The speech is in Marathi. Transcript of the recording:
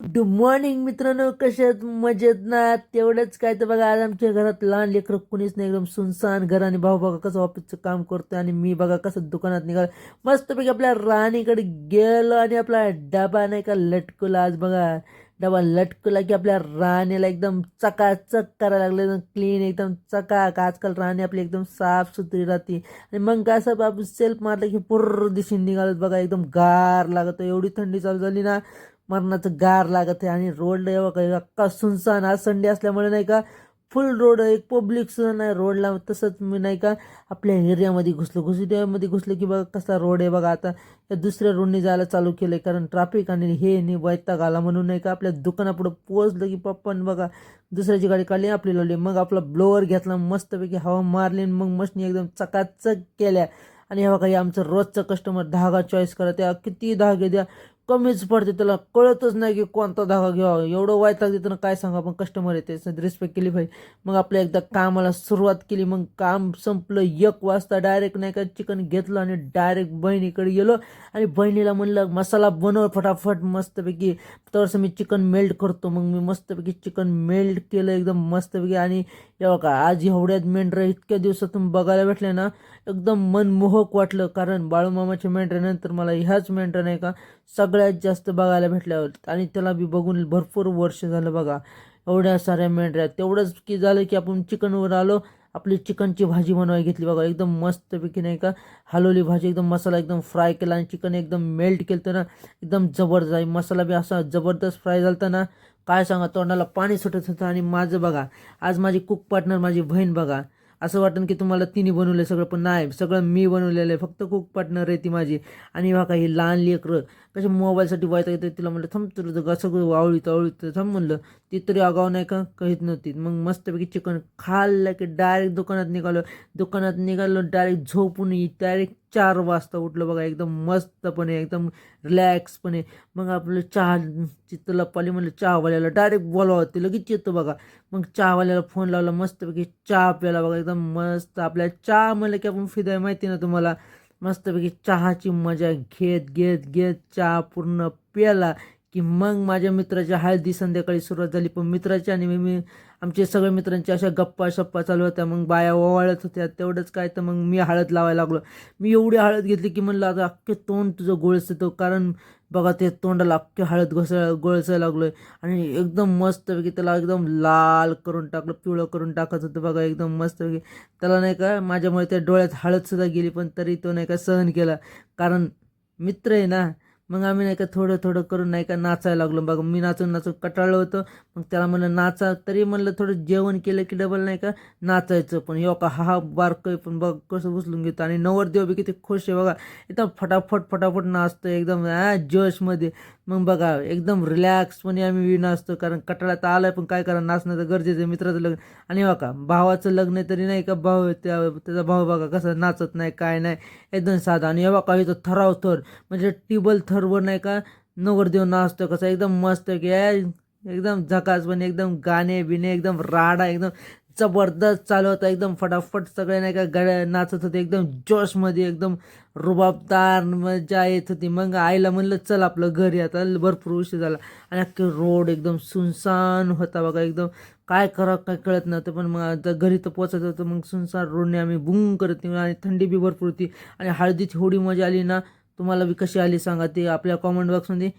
गुड मॉर्निंग मित्रांनो. कशात मजेत ना? तेवढंच काय तर बघा आज आमच्या घरात लहान लेकरं कुणीच नाही. एकदम सुनसान घर आणि भाऊ बघा कसं ऑफिसचं काम करतोय आणि मी बघा कसं दुकानात निघाल. मस्तपैकी आपल्या राणीकडे गेलो आणि आपला डबा नाही का लटकला आज बघा. डबा लटकला की आपल्या राणीला एकदम चकाचक करायला लागलं. एकदम क्लीन एकदम चकाक. आजकाल राणी आपली एकदम साफ सुथरी राहते. आणि मग काय असं आपण सेल्फ मारलं की पूर्ण दिशेने निघालं बघा. एकदम गार लागत एवढी थंडी चालू झाली ना. मरणाचं गार लागत आहे आणि रोडला एवढं अक्का सुनसान आज संडे असल्यामुळे नाही का फुल रोड एक पब्लिक सुद्धा नाही रोडला तसंच मी नाही का आपल्या एरियामध्ये घुसलो. घुसल्यामध्ये घुसलो की बघा कसा रोड आहे बघा आता. या दुसऱ्या रोडने जायला चालू केलं आहे कारण ट्रॅफिक आणि हे नाही वैताग आला म्हणून नाही का आपल्या दुकानापुढं पोहोचलं की पप्पान बघा दुसऱ्याची गाडी काढली आपली लावली. मग आपला ब्लोअर घेतला मस्तपैकी हवा मारली आणि मग मशनी एकदम चकाचक केल्या. आणि हे बघा हे आमचं रोजचं कस्टमर धागा चॉईस करा त्या किती धागे द्या. कमीच पडते त्याला. कळतच नाही की कोणता धागा घ्यावा. एवढं वायताग देतं काय सांगा आपण कस्टमर येते. रिस्पेक्ट केली पाहिजे मग आपल्या एकदा कामाला सुरुवात केली. मग काम संपलं. एक वाजता डायरेक्ट नाही का चिकन घेतलं आणि डायरेक्ट बहिणीकडे गेलो. आणि बहिणीला म्हणलं मसाला बनव फटाफट. मस्तपैकी तरसं मी चिकन मेल्ट करतो. मग मी मस्तपैकी चिकन मेल्ट केलं. एकदम मस्तपैकी. आणि एवढं का आज एवढ्यात मेंढरा इतक्या दिवसातून बघायला भेटले ना एकदम मनमोहक वाटलं. कारण बाळूमामाच्या मेंढऱ्यानंतर मला ह्याच मेंढरा नाही का सगळ्यात जास्त बघायला भेटल्यावर आणि त्याला बी बघून भरपूर वर्ष झालं बघा. एवढ्या साऱ्या मेंढऱ्या. तेवढंच की झालं की आपण चिकनवर आलो आपली चिकनची भाजी बनवायला घेतली बघा. एकदम मस्तपैकी नाही का? हलवली भाजी एकदम मसाला एकदम फ्राय केला आणि चिकन एकदम मेल्ट केलं ना. एकदम जबरदस्त. आहे मसाला बी असा जबरदस्त फ्राय झाला ना. काय सांगा तोंडाला पाणी सुटत होतं. आणि माझं बघा आज माझी कुक पार्टनर माझी बहीण बघा. असं वाटतं की तुम्हाला तिने बनवलं सगळं पण नाही सगळं मी बनवलेलं आहे. फक्त कुक पार्टनर आहे ती माझी. आणि बघा काही लहान लेकरं कशा मोबाईलसाठी वायता येतं तिला म्हणलं थांब तुझं सगळं वावळीत आवळीत थांब म्हणलं. ती तरी आगाव नाही का काहीच नव्हती. मग मस्तपैकी चिकन खाल्लं की डायरेक्ट दुकानात निघालो. दुकानात निघालो डायरेक्ट झोपून डायरेक्ट चार वाजता उठलं बघा एकदम मस्तपणे एकदम रिलॅक्सपणे मग आपलं चहा चित्तला पाली म्हणलं चहावाल्याला डायरेक्ट बोलावं ते लगेच येतं बघा. मग चहावाल्याला फोन लावला मस्तपैकी चहा प्याला बघा एकदम मस्त. आपल्या चहा म्हणलं की आपण फिदाय माहिती ना तुम्हाला? मस्तपैकी चहाची मजा घेत घेत घेत चहा पूर्ण प्याला. की मग माझ्या मित्राच्या हळदी संध्याकाळी सुरुवात झाली. पण मित्राच्या आणि मी आमचे सगळे मित्रांच्या अशा गप्पा शप्पा चालू होत्या. मग बाया ओवाळत होत्या. तेवढंच काय तर मग मी हळद लावायला लागलो. मी एवढी हळद घेतली की म्हणलं आता अख्खे तोंड तुझं गोळस येतो. कारण बघा ते तोंडाला अख्खे हळद घोसाय गोळसायला लागलोय. आणि एकदम मस्तपैकी त्याला एकदम लाल करून टाकलं पिवळं करून टाकत होतं. बघा एकदम मस्तपैकी. त्याला नाही का माझ्यामुळे त्या डोळ्यात हळदसुद्धा गेली पण तरी तो नाही का सहन केला. कारण मित्र आहे ना मग आम्ही नाही का थोडं थोडं करून नाही का नाचायला लागलो. बघा मी नाचून नाचून कटाळलं होतं. मग त्याला म्हणलं नाचा. तरी म्हणलं थोडं जेवण केलं की डबल नाही का नाचायचं. पण यो का हा हा बारकं पण बघ कसं उचलून घेतो. आणि नवरदेव बी किती खुश आहे. बघा एकदम फटाफट फटाफट नाचतो एकदम जोशमध्ये. मग बघा एकदम रिलॅक्सपणे आम्ही नाचतो कारण कटाळा तर आलाय पण काय करा नाचणं तर गरजेचं आहे मित्राचं लग्न. आणि बघा भावाचं लग्न तरी नाही का भाऊ त्या त्याचा भाऊ बघा कसा नाचत नाही काय नाही एकदम साधा. आणि हे बघा इथं थराव थर म्हणजे टिबल थरवर नाही का नवरदेव नाचतो कसं एकदम मस्त की एकदम झकास पण एकदम गाणे बिणे एकदम राडा एकदम जबरदस्त चालू होता एकदम फटाफट सगळे नाही का गड्या नाचत होते एकदम जोशमध्ये एकदम रुबाबदार मजा येत होती. मग आईला म्हणलं चल आपलं घरी आता भरपूर उशीर झाला. आणि अख्खे रोड एकदम सुनसान होता बघा एकदम काय करा काय कळत नव्हतं. पण मग आता घरी तर पोचत होतं मग सुनसान रोडने आम्ही बुंग करत आणि थंडी बी भरपूर होती. आणि हळदीची थोडी मजा आली ना तुम्हाला बी कशी आली सांगा ते आपल्या कॉमेंट बॉक्समध्ये